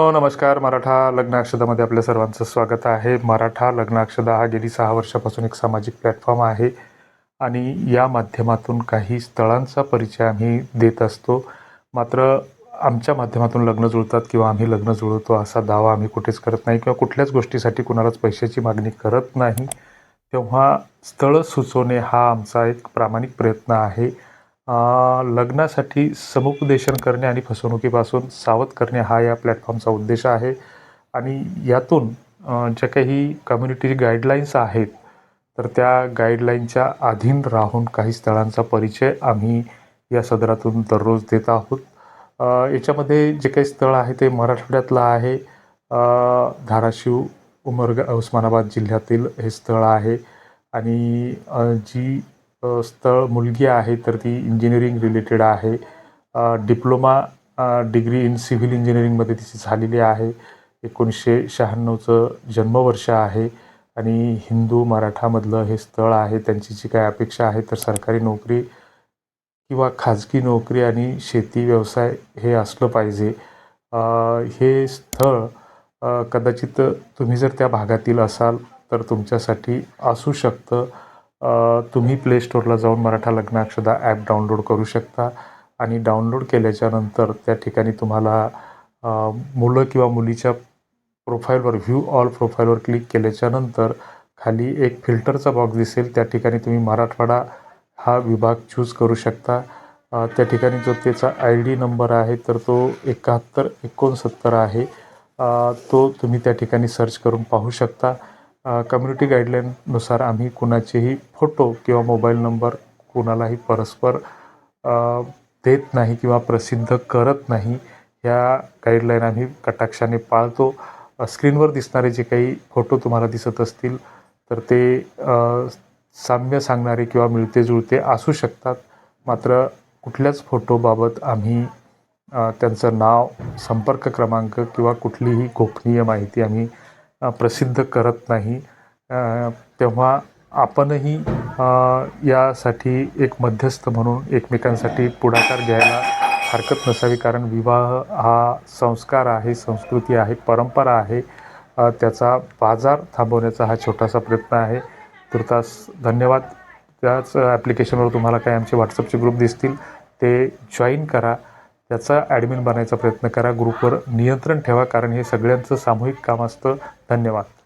मित्रांनो नमस्कार. मराठा लग्न अक्षदामध्ये आपल्या सर्वांचं स्वागत आहे. मराठा लग्न अक्षदा हा गेली सहा वर्षापासून एक सामाजिक प्लॅटफॉर्म आहे आणि या माध्यमातून काही स्थळांचा परिचय आम्ही देत असतो. मात्र आमच्या माध्यमातून लग्न जुळतात किंवा आम्ही लग्न जुळवतो असा दावा आम्ही कुठेच करत नाही किंवा कुठल्याच गोष्टीसाठी कुणालाच पैशाची मागणी करत नाही. तेव्हा स्थळं सुचवणे हा आमचा एक प्रामाणिक प्रयत्न आहे. लग्नासाठी समुपदेशन करणे आणि फसवणुकीपासून सावध करणे हा या प्लॅटफॉर्मचा उद्देश आहे. आणि यातून ज्या काही कम्युनिटी गाईडलाईन्स आहेत तर त्या गाईडलाईनच्या अधीन राहून काही स्थळांचा परिचय आम्ही या सदरातून दररोज देत आहोत. याच्यामध्ये जे काही स्थळ आहे ते मराठवाड्यातलं आहे. धाराशिव उमरगा उस्मानाबाद जिल्ह्यातील हे स्थळ आहे. आणि जी स्थळ मुलगी आहे तर ती इंजिनिअरिंग रिलेटेड आहे. डिप्लोमा डिग्री इन सिव्हिल इंजिनिअरिंगमध्ये तिची झालेली आहे. एकोणीसशे शहाण्णवचं जन्मवर्ष आहे आणि हिंदू मराठामधलं हे स्थळ आहे. त्यांची जी काय अपेक्षा आहे तर सरकारी नोकरी किंवा खाजगी नोकरी आणि शेती व्यवसाय हे असलं पाहिजे. हे स्थळ कदाचित तुम्ही जर त्या भागातील असाल तर तुमच्यासाठी असू शकतं. तुम्ही प्ले स्टोअरला जाऊन मराठा लग्नाक्षदा ॲप डाउनलोड करू शकता. आणि डाउनलोड केल्याच्यानंतर त्या ठिकाणी तुम्हाला मुलं किंवा मुलीच्या प्रोफाईलवर व्ह्यू ऑल प्रोफाईलवर क्लिक केल्याच्यानंतर खाली एक फिल्टरचा बॉक्स दिसेल. त्या ठिकाणी तुम्ही मराठवाडा हा विभाग चूज करू शकता. त्या ठिकाणी जो त्याचा आय डी नंबर आहे तर तो एकाहत्तर एकोणसत्तर आहे. तो तुम्ही त्या ठिकाणी सर्च करून पाहू शकता. कम्युनिटी गाईडलाईननुसार आम्ही कुणाचेही फोटो किंवा मोबाईल नंबर कुणालाही परस्पर देत नाही किंवा प्रसिद्ध करत नाही ह्या गाईडलाईन आम्ही कटाक्षाने पाळतो. स्क्रीनवर दिसणारे जे काही फोटो तुम्हाला दिसत असतील तर ते साम्य सांगणारे किंवा मिळते जुळते असू शकतात. मात्र कुठल्याच फोटोबाबत आम्ही त्यांचं नाव संपर्क क्रमांक किंवा कुठलीही गोपनीय माहिती आम्ही प्रसिद्ध करत नाही. तेव्हा आपणही यासाठी एक मध्यस्थ म्हणून एकमेकांसाठी पुढाकार घ्यायला हरकत नसावी कारण विवाह हा संस्कार आहे संस्कृती आहे परंपरा आहे. त्याचा बाजार थांबवण्याचा हा छोटासा प्रयत्न आहे. तुर्तास धन्यवाद. त्याच ॲप्लिकेशनवर तुम्हाला काही आमचे व्हॉट्सअपचे ग्रुप दिसतील. ते जॉईन करा. त्याचा ॲडमिन बनायचा प्रयत्न करा. ग्रुपवर नियंत्रण ठेवा कारण हे सगळ्यांचं सामूहिक काम असतं. धन्यवाद.